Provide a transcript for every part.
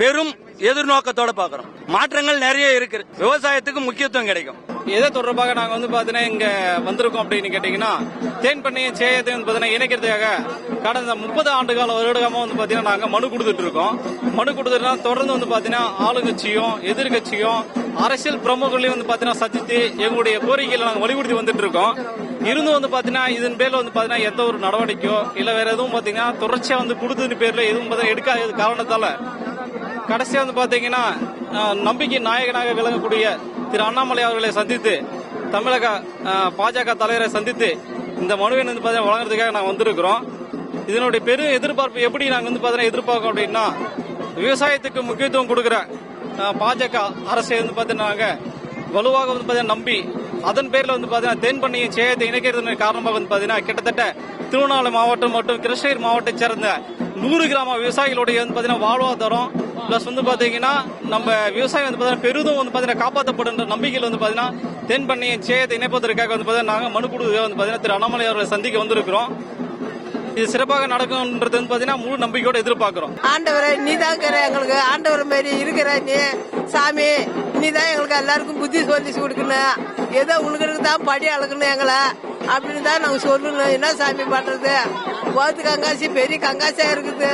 பெரும் எதிர்நோக்கத்தோட பாக்குறோம் மாற்றங்கள் நிறைய இருக்கு. விவசாயத்துக்கு முக்கியத்துவம் கிடைக்கும். எதை தொடர்பாக நாங்க வந்து பாத்தீங்கன்னா இங்க வந்திருக்கோம் அப்படின்னு கேட்டீங்கன்னா தேன் பண்ணையும் சேயத்தையும் வந்து பாத்தீங்கன்னா இணைக்கிறதுக்காக கடந்த முப்பது ஆண்டு கால வருடமா வந்து பாத்தீங்கன்னா நாங்க மனு கொடுத்துட்டு இருக்கோம். மனு கொடுத்துட்டா தொடர்ந்து வந்து பாத்தீங்கன்னா ஆளுங்கட்சியும் எதிர்கட்சியும் அரசியல் பிரமுகர்களையும் வந்து பாத்தீங்கன்னா சந்தித்து எங்களுடைய கோரிக்கைகளை நாங்க வலியுறுத்தி வந்துட்டு இருக்கோம். இருந்தும் வந்து பாத்தீங்கன்னா இதன் பேர்ல வந்து பாத்தீங்கன்னா எந்த ஒரு நடவடிக்கையோ இல்ல வேற எதுவும் பாத்தீங்கன்னா தொடர்ச்சியா வந்து கொடுத்தது பேர்ல எதுவும் பாத்தீங்கன்னா எடுக்காத காரணத்தால கடைசியா வந்து பாத்தீங்கன்னா நம்பிக்கை நாயகனாக விளங்கக்கூடிய திரு அண்ணாமலை அவர்களை சந்தித்து தமிழக பாஜக தலைவரை சந்தித்து இந்த மனுவை வந்து பாத்தீங்கன்னா வழங்குறதுக்காக நாங்கள் வந்திருக்கிறோம். இதனுடைய பெரும் எதிர்பார்ப்பு எப்படி நாங்கள் வந்து பார்த்தீங்கன்னா எதிர்பார்க்கோம் அப்படின்னா விவசாயத்துக்கு முக்கியத்துவம் கொடுக்கிற பாஜக அரசை வந்து பார்த்தீங்கன்னா வலுவாக வந்து பார்த்தீங்கன்னா நம்பி அதன் பேரில் வந்து பார்த்தீங்கன்னா தென் பண்ணையும் சேயத்தை இணைக்கிறது காரணமாக வந்து பார்த்தீங்கன்னா கிட்டத்தட்ட திருவண்ணாமலை மாவட்டம் மற்றும் கிருஷ்ணகிரி மாவட்டத்தை சேர்ந்த நூறு கிராம விவசாயிகளுடைய வந்து பார்த்தீங்கன்னா வாழ்வாதாரம் பிளஸ் வந்து பாத்தீங்கன்னா நம்ம விவசாயம் வந்து பாத்தீங்கன்னா பெரிதும் வந்து பார்த்தீங்கன்னா காப்பாற்றப்படுன்ற நம்பிக்கையில் வந்து பாத்தீங்கன்னா தென் பண்ணையும் சேயத்தை இணைப்பதற்காக வந்து பார்த்தீங்கன்னா நாங்கள் மனு கொடுத்து வந்து பாத்தீங்கன்னா திரு அண்ணாமலை அவர்களை சந்திக்க வந்திருக்கிறோம். இது சிறப்பாக நடக்கும்ன்றது வந்து பாத்தீங்கன்னா முழு நம்பிக்கையோட எதிர்பார்க்கிறோம். ஆண்டவரை நீ தான் எங்களுக்கு. ஆண்டவர் மாதிரி இருக்கிற நீ சாமி நீ தான் எங்களுக்கு எல்லாருக்கும் புத்தி சொல்லி கொடுக்கணும். ஏதோ உங்களுக்கு தான் படி அளக்கணும் எங்களை. அப்படின்னு தான் நாங்க சொல்லணும். என்ன சாமி பண்றது? போத்து கங்காசி பெரிய கங்காசியா இருக்குது.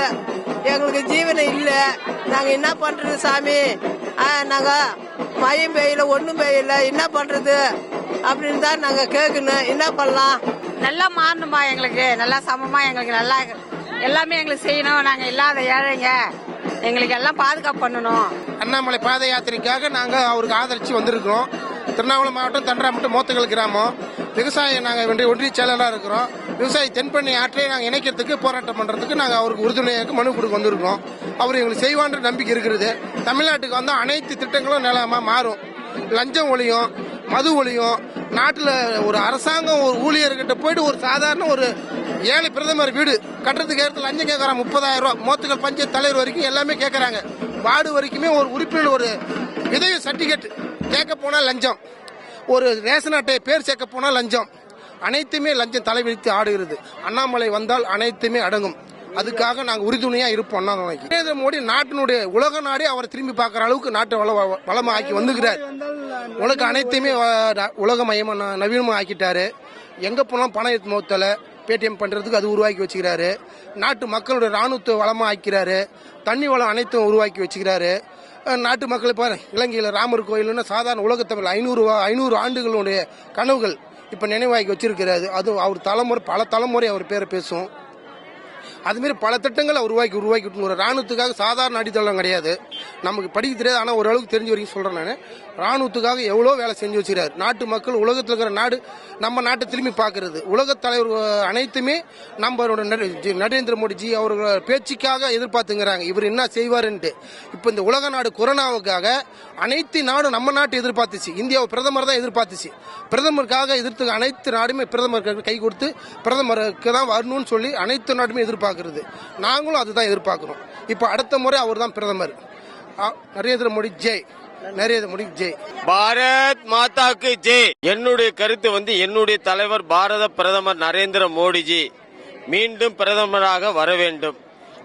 எங்களுக்கு ஜீவனம் இல்ல. நாங்க என்ன பண்றது சாமி? ஆ, நாங்க மயம் பெய்யல ஒண்ணும் பெய்யல என்ன பண்றது? அப்படின்னு தான் நாங்க கேட்கணும் என்ன பண்ணலாம்? நல்லா மாறணுமா எங்களுக்கு. நல்லா சமமா எங்களுக்கு நல்லா எல்லாமே எங்களுக்கு செய்யணும். நாங்க இல்லாத ஏழைங்க. எங்களுக்கு எல்லாம் பாதுகாப்பு பண்ணணும். அண்ணாமலை பாத யாத்திரைக்காக நாங்க அவருக்கு ஆதரிச்சு வந்திருக்கிறோம். திருவண்ணாமலை மாவட்டம் தண்டராமட்டம் மோத்தகல் கிராமம். விவசாயம் நாங்க வென்றி ஒன்றிய செயலாளராக இருக்கிறோம். விவசாயி தென்பண்ணை ஆற்றை நாங்கள் இணைக்கிறதுக்கு போராட்டம் பண்றதுக்கு நாங்கள் அவருக்கு உறுதுணையாக மனு கொடுக்க வந்திருக்கிறோம். அவர் எங்களுக்கு செய்வான்ற நம்பிக்கை இருக்கிறது. தமிழ்நாட்டுக்கு வந்து அனைத்து திட்டங்களும் நிலமா மாறும். லஞ்சம் ஒழியும் மது ஒழியும் நாட்டில் ஒரு அரசாங்கம் ஒரு ஊழியர்கிட்ட போயிட்டு ஒரு சாதாரண ஒரு ஏழை பிரதமர் வீடு கட்டுறதுக்கு ஏற்ற லஞ்சம் கேட்குறாங்க முப்பதாயிரம் ரூபா. மோத்துக்கள் பஞ்சாயத்து தலைவர் வரைக்கும் எல்லாமே கேட்குறாங்க வார்டு வரைக்குமே ஒரு உறுப்பினர் ஒரு விதவி சர்டிஃபிகேட் கேட்க போனால் லஞ்சம். ஒரு ரேஷன் அட்டை பேர் சேர்க்க போனால் லஞ்சம். அனைத்துமே லஞ்சம் தலைவிரித்து ஆடுகிறது. அண்ணாமலை வந்தால் அனைத்துமே அடங்கும். அதுக்காக நாங்கள் உறுதுணையா இருப்போம் அண்ணாமலைக்கு நரேந்திர மோடி நாட்டினுடைய உலக நாடே அவரை திரும்பி பார்க்குற அளவுக்கு நாட்டை வள வளமாக்கி வந்துக்கிறார் உலக அனைத்தையுமே உலக உலகமயமா ந- நவீனமா ஆக்கிட்டாரு. எங்க போனாலும் பணம் எடுத்து மோத்தல. பேடிஎம் பண்றதுக்கு அது உருவாக்கி வச்சுக்கிறாரு. நாட்டு மக்களுடைய ராணுவத்தை வளமா ஆக்கிறாரு தண்ணி வளம் அனைத்தும் உருவாக்கி வச்சுக்கிறாரு. நாட்டு மக்கள் பாரு இலங்கையில் ராமர் கோயில்னு சாதாரண உலகத்தமிழ் ஐநூறு ஐநூறு ஆண்டுகளுடைய கனவுகள். இப்போ நினைவாக்கி வச்சிருக்கிறாரு. அது அவர் தலைமுறை பல தலைமுறை அவர் பேரை பேசும். அதுமாரி பல திட்டங்களை உருவாக்கி உருவாக்கி விட்டு ஒரு ராணுவத்துக்காக சாதாரண அடித்தளம் கிடையாது. நமக்கு படிக்க தெரியாது ஆனால் ஓரளவுக்கு தெரிஞ்ச வரைக்கும் சொல்கிறேன் நான். ராணுவத்துக்காக எவ்வளோ வேலை செஞ்சு வச்சுக்கிறார். நாட்டு மக்கள் உலகத்தில் இருக்கிற நாடு நம்ம நாட்டை திரும்பி பார்க்கறது. உலகத் தலைவர் அனைத்துமே நம்மளோட நரே- ஜி- நரேந்திர மோடிஜி அவர்கள் பேச்சுக்காக எதிர்பார்த்துங்கிறாங்க. இவர் என்ன செய்வாருன்ட்டு. இப்போ இந்த உலக நாடு கொரோனாவுக்காக அனைத்து நாடும் நம்ம நாட்டை எதிர்பார்த்துச்சு. இந்தியாவை பிரதமர் தான் எதிர்பார்த்துச்சு. பிரதமருக்காக எதிர்த்து அனைத்து நாடுமே பிரதமருக்கு கை கொடுத்து பிரதமருக்கு தான் வரணும்னு சொல்லி அனைத்து நாடுமே எதிர்பார்க்குறது. நாங்களும் அதுதான் எதிர்பார்க்குறோம். இப்போ அடுத்த முறை அவர் தான் பிரதமர் நரேந்திர மோடி ஜெய். நரேந்திர மோடி ஜெய். பாரத் மாதாக்கு ஜெய். என்னுடைய கருத்து வந்து என்னுடைய தலைவர் பாரத பிரதமர் நரேந்திர மோடிஜி மீண்டும் பிரதமராக வர வேண்டும்.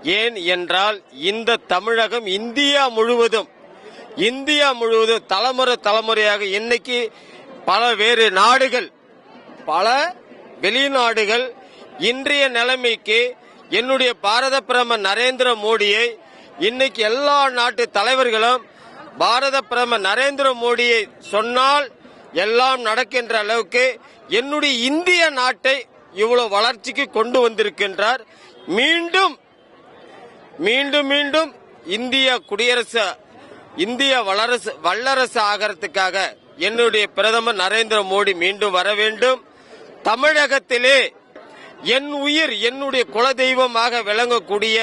ஏன் என்றால் இந்த தமிழகம் இந்தியா முழுவதும் இந்தியா முழுவதும் தலைமுறை தலைமுறையாக இன்னைக்கு பல வேறு நாடுகள் பல வெளிநாடுகள் இன்றைய நிலைமைக்கு என்னுடைய பாரத பிரதமர் நரேந்திர மோடியை இன்னைக்கு எல்லா நாட்டு தலைவர்களும் பாரத பிரதமர் நரேந்திர மோடியை சொன்னால் எல்லாம் நடக்கின்ற அளவுக்கு என்னுடைய இந்திய நாட்டை இவ்வளவு வளர்ச்சிக்கு கொண்டு வந்திருக்கின்றார். மீண்டும் மீண்டும் மீண்டும் இந்திய குடியரசு இந்திய வல்லரசு வல்லரசு ஆகிறதுக்காக என்னுடைய பிரதமர் நரேந்திர மோடி மீண்டும் வர வேண்டும். தமிழகத்திலே என் உயிர் என்னுடைய குலதெய்வமாக விளங்கக்கூடிய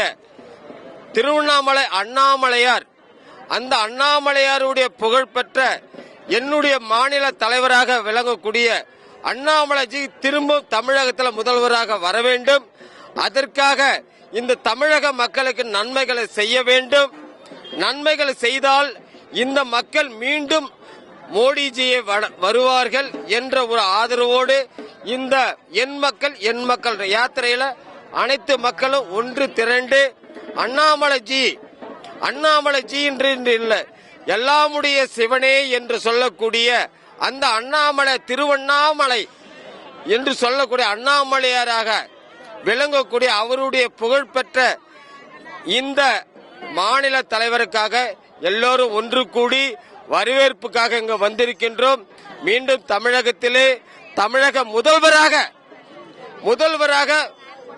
திருவண்ணாமலை அண்ணாமலையார் அந்த அண்ணாமலையாருடைய புகழ்பெற்ற என்னுடைய மாநில தலைவராக விளங்கக்கூடிய அண்ணாமலைஜி திரும்பவும் தமிழகத்தில் முதல்வராக வர வேண்டும். அதற்காக இந்த தமிழக மக்களுக்கு நன்மைகளை செய்ய வேண்டும். நன்மைகளை செய்தால் இந்த மக்கள் மீண்டும் மோடிஜியை வருவார்கள் என்ற ஒரு ஆதரவோடு இந்த என் மக்கள் என் மக்கள் யாத்திரையில அனைத்து மக்களும் ஒன்று திரண்டு அண்ணாமலைஜி அண்ணாமலை ஜி என்று இன்று இல்லை எல்லாமுடைய சிவனே என்று சொல்லக்கூடிய அந்த அண்ணாமலை திருவண்ணாமலை என்று சொல்லக்கூடிய அண்ணாமலையாராக விளங்கக்கூடிய அவருடைய புகழ்பெற்ற இந்த மாநில தலைவருக்காக எல்லோரும் ஒன்று கூடி வரவேற்புக்காக இங்கு வந்திருக்கின்றோம். மீண்டும் தமிழகத்திலே தமிழக முதல்வராக முதல்வராக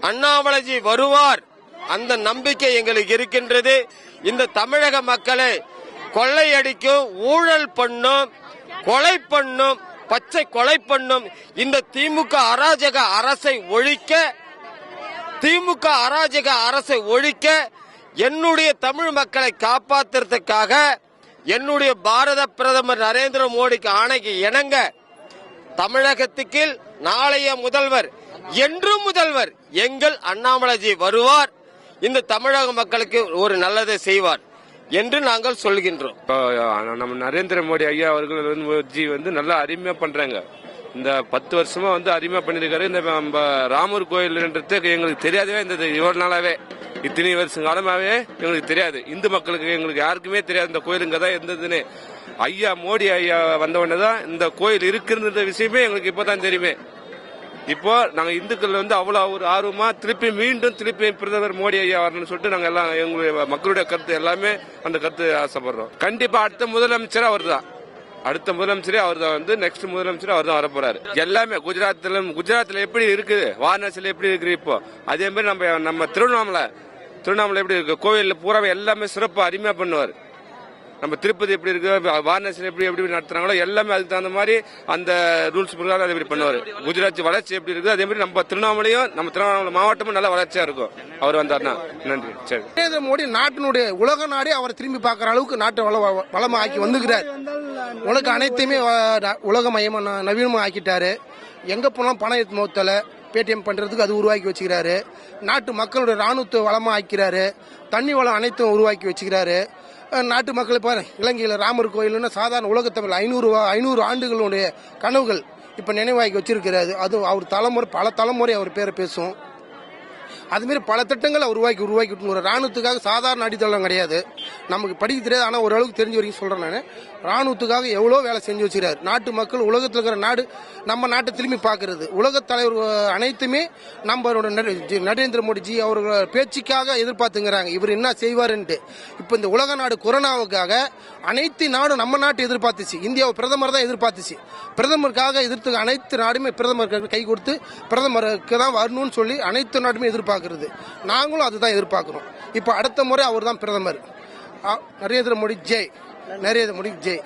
அண்ணாமலைஜி வருவார். அந்த நம்பிக்கை எங்களுக்கு இருக்கின்றது. இந்த தமிழக மக்களை கொள்ளையடிக்கும் ஊழல் பண்ணும் கொலை பண்ணும் பச்சை கொலை பண்ணும் இந்த திமுக அராஜக அரசை ஒழிக்க திமுக அராஜக அரசை ஒழிக்க என்னுடைய தமிழ் மக்களை காப்பாத்துறதுக்காக என்னுடைய பாரத பிரதமர் நரேந்திர மோடிக்கு ஆணைக்கு இணங்க தமிழகத்துக்கு நாளைய முதல்வர் என்றும் முதல்வர் எங்கள் அண்ணாமலைஜி வருவார். இந்த தமிழக மக்களுக்கு ஒரு நல்லதை செய்வார் என்று நாங்கள் சொல்கின்றோம். நம்ம நரேந்திர மோடி ஐயா அவர்கள் வந்து ஜி வந்து நல்லா அருமையா பண்றாங்க. இந்த பத்து வருஷமா வந்து அருமையா பண்ணிருக்காரு. இந்த நம்ம ராமர் கோயில்ன்றது எங்களுக்கு தெரியாதவே இந்த இவ்வளவு நாளாவே. இத்தனை வருஷம் காலமாவே எங்களுக்கு தெரியாது. இந்து மக்களுக்கு எங்களுக்கு யாருக்குமே தெரியாது. இந்த இங்கே தான் இருந்ததுன்னு. ஐயா மோடி ஐயா வந்த தான் இந்த கோயில் இருக்குன்ற விஷயமே எங்களுக்கு இப்பதான் தெரியுமே. இப்போ நாங்க இந்துக்கள் வந்து அவ்வளவு ஒரு ஆர்வமா திருப்பி மீண்டும் திருப்பி பிரதமர் மோடி ஐயா வரணும்னு சொல்லிட்டு நாங்க எல்லாம் எங்களுடைய மக்களுடைய கருத்து எல்லாமே அந்த கருத்து ஆசைப்படுறோம். கண்டிப்பா அடுத்த முதலமைச்சர் அவர் தான் அடுத்த முதலமைச்சரே அவர் தான் வந்து நெக்ஸ்ட் முதலமைச்சர் அவர் தான் வரப்போறாரு. எல்லாமே குஜராத்ல குஜராத்ல எப்படி இருக்குது? வாரணாசியில எப்படி இருக்குது இப்போ? அதே மாதிரி நம்ம நம்ம திருவண்ணாமலை திருவண்ணாமலை எப்படி இருக்கு? கோவில்ல பூராவே எல்லாமே சிறப்பாக அருமையாக பண்ணுவார். நம்ம திருப்பதி எப்படி இருக்கு? வாரணாசியில் எப்படி எப்படி நடத்துறாங்களோ எல்லாமே அதுக்கு தகுந்த மாதிரி அந்த ரூல்ஸ் பிரகாரம் அதே மாதிரி பண்ணுவார். குஜராத் வளர்ச்சி எப்படி இருக்குது அதே மாதிரி நம்ம திருவண்ணாமலையும் நம்ம திருவண்ணாமலை மாவட்டமும் நல்லா வளர்ச்சியா இருக்கும். அவர் வந்தார்னா நன்றி. சரி. நரேந்திர மோடி நாட்டினுடைய உலக நாடே அவர் திரும்பி பார்க்குற அளவுக்கு நாட்டை வள வளமா ஆக்கி வந்துக்கிறார் உலக அனைத்தையுமே உலக உலகமயமா ந- ஆக்கிட்டாரு. எங்க போனாலும் பணம் எடுத்து மோத்தல. பேடிஎம் பண்ணுறதுக்கு அது உருவாக்கி வச்சுக்கிறாரு. நாட்டு மக்களுடைய ராணுவத்தை வளமாக ஆக்கிறாரு தண்ணி வளம் அனைத்தும் உருவாக்கி வச்சுக்கிறாரு. நாட்டு மக்களை இப்போ இலங்கையில் ராமர் கோயில்னு சாதாரண உலகத்தமிழ் ஐநூறு ஐநூறு ஆண்டுகளுடைய கனவுகள் இப்போ நினைவாக்கி வச்சிருக்கிறாரு. அது அவர் தலைமுறை பல தலைமுறை அவர் பேரை பேசும். அதுமாரி பல திட்டங்களை உருவாக்கி உருவாக்கி விட்டு ஒரு ராணுவத்துக்காக சாதாரண அடித்தளம் கிடையாது. நமக்கு படிக்க தெரியாது ஆனால் ஓரளவுக்கு தெரிஞ்ச வரைக்கும் சொல்கிறேன் நான். ராணுவத்துக்காக எவ்வளோ வேலை செஞ்சு வச்சுக்கிறார். நாட்டு மக்கள் உலகத்தில் இருக்கிற நாடு நம்ம நாட்டை திரும்பி பார்க்கறது. உலகத் தலைவர் அனைத்துமே நம்மளோட நர- ஜி- நரேந்திர மோடிஜி அவர்கள் பேச்சுக்காக எதிர்பார்த்துங்கிறாங்க. இவர் என்ன செய்வாருன்ட்டு. இப்போ இந்த உலக நாடு கொரோனாவுக்காக அனைத்து நாடும் நம்ம நாட்டை எதிர்பார்த்துச்சு. இந்தியாவை பிரதமர் தான் எதிர்பார்த்துச்சு. பிரதமருக்காக எதிர்த்து அனைத்து நாடுமே பிரதமருக்கு கை கொடுத்து பிரதமருக்கு தான் வரணும்னு சொல்லி அனைத்து நாடுமே எதிர்பார்க்கறது. நாங்களும் அதுதான் எதிர்பார்க்கிறோம். இப்போ அடுத்த முறை அவர் தான் பிரதமர். நரேந்திர மோடி ஜெய். நரேந்திர மோடி ஜெய்.